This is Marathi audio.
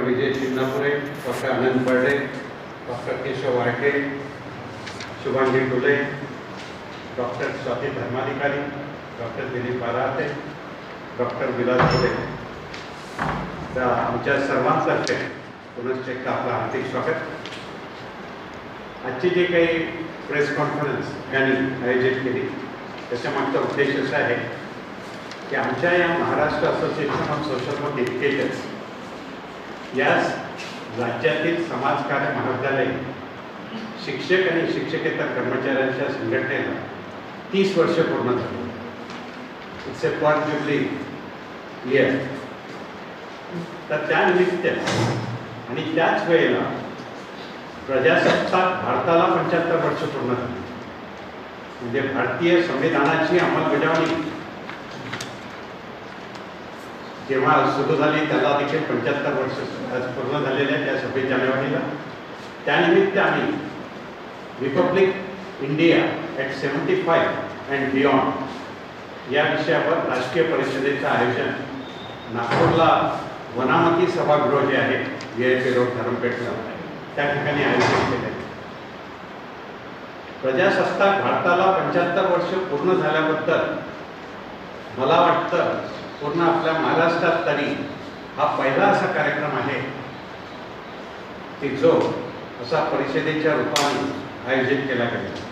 Doctor Anand Barde doctor Keshav Walke Shubhangi Dule doctor Swati Dharmadhikari doctor Dilip Barate doctor Vilas Dule तर आमच्या सर्वांतर्फे पुनश्च एकदा आपलं हार्दिक स्वागत. आजची जी काही प्रेस कॉन्फरन्स यांनी आयोजित केली त्याच्यामागचा उद्देश असा आहे की आमच्या या Maharashtra association of social work educators याच राज्यातील समाजकार्य महाविद्यालय शिक्षक आणि शिक्षकेतर कर्मचाऱ्यांच्या संघटनेला तीस वर्ष पूर्ण झाली. It's a quarter jubilee year तर त्यानिमित्त आणि त्याच वेळेला प्रजासत्ताक भारताला पंच्याहत्तर वर्ष पूर्ण झाली. म्हणजे भारतीय संविधानाची अंमलबजावणी जेव्हा सुरू झाली त्याला देखील पंच्याहत्तर वर्ष पूर्ण झालेले आहे त्या सव्वीस जानेवारीला. त्यानिमित्त आम्ही republic India at seventy five and beyond या विषयावर राष्ट्रीय परिषदेचं आयोजन नागपूरला वनामती सभागृह जे आहे व्ही आय पी रोड धरमपेठला त्या ठिकाणी आयोजित केले प्रजासत्ताक भारताला पंच्याहत्तर वर्ष पूर्ण झाल्याबद्दल मला वाटतं पूर्ण आपल्या महाराष्ट्रात तरी हा पहिला असा कार्यक्रम आहे. की जो असा परिषदेच्या रूपाने आयोजित केला गेला.